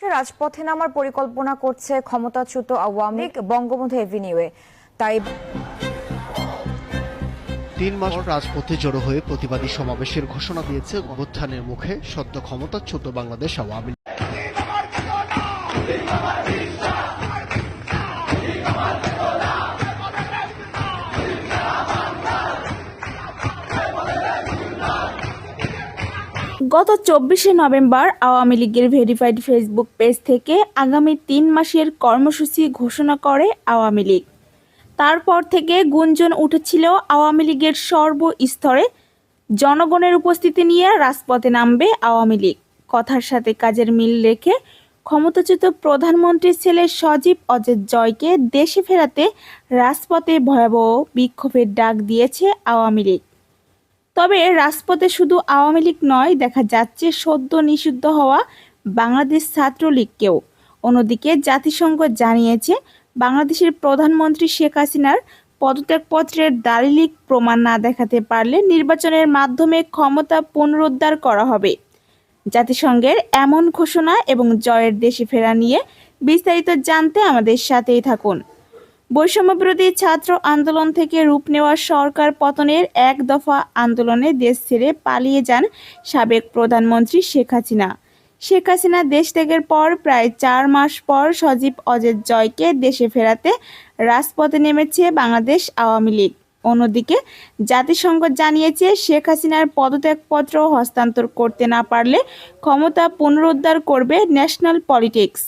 রাজপথে নামার পরিকল্পনা করছে ক্ষমতাচ্যুত আওয়ামী লীগ বঙ্গবন্ধু এভিনিউয়ে তাই তিন মাস রাজপথে জড়ো হয়ে প্রতিবাদী সমাবেশের ঘোষণা দিয়েছে অভ্যুত্থানের মুখে সদ্য ক্ষমতাচ্যুত বাংলাদেশ আওয়ামী লীগ। গত চব্বিশে নভেম্বর আওয়ামী লীগের ভেরিফাইড ফেসবুক পেজ থেকে আগামী তিন মাসের কর্মসূচি ঘোষণা করে আওয়ামী লীগ। তারপর থেকে গুঞ্জন উঠেছিল আওয়ামী লীগের সর্বস্তরে। জনগণের উপস্থিতি নিয়ে রাজপথে নামবে আওয়ামী লীগ। কথার সাথে কাজের মিল রেখে ক্ষমতাচ্যুত প্রধানমন্ত্রীর ছেলে সজীব অজিত জয়কে দেশে ফেরাতে রাজপথে ভয়াবহ বিক্ষোভের ডাক দিয়েছে আওয়ামী লীগ। তবে রাজপথে শুধু আওয়ামী লীগ নয়, দেখা যাচ্ছে সদ্য নিষিদ্ধ হওয়া বাংলাদেশ ছাত্রলীগকেও। অন্যদিকে জাতিসংঘ জানিয়েছে, বাংলাদেশের প্রধানমন্ত্রী শেখ হাসিনার পদত্যাগপত্রের দালিলিক প্রমাণ না দেখাতে পারলে নির্বাচনের মাধ্যমে ক্ষমতা পুনরুদ্ধার করা হবে। জাতিসংঘের এমন ঘোষণা এবং জয়ের দেশে ফেরা নিয়ে বিস্তারিত জানতে আমাদের সাথেই থাকুন। বৈষম্যবিরোধী ছাত্র আন্দোলন থেকে রূপ নেওয়া সরকার পতনের এক দফা আন্দোলনে দেশ ছেড়ে পালিয়ে যান সাবেক প্রধানমন্ত্রী শেখ হাসিনা। শেখ হাসিনা দেশ ত্যাগের পর প্রায় চার মাস পর সজীব অজিত জয়কে দেশে ফেরাতে রাজপথে নেমেছে বাংলাদেশ আওয়ামী লীগ। অন্যদিকে জাতিসংঘ জানিয়েছে, শেখ হাসিনার পদত্যাগপত্র হস্তান্তর করতে না পারলে ক্ষমতা পুনরুদ্ধার করবে ন্যাশনাল পলিটিক্স।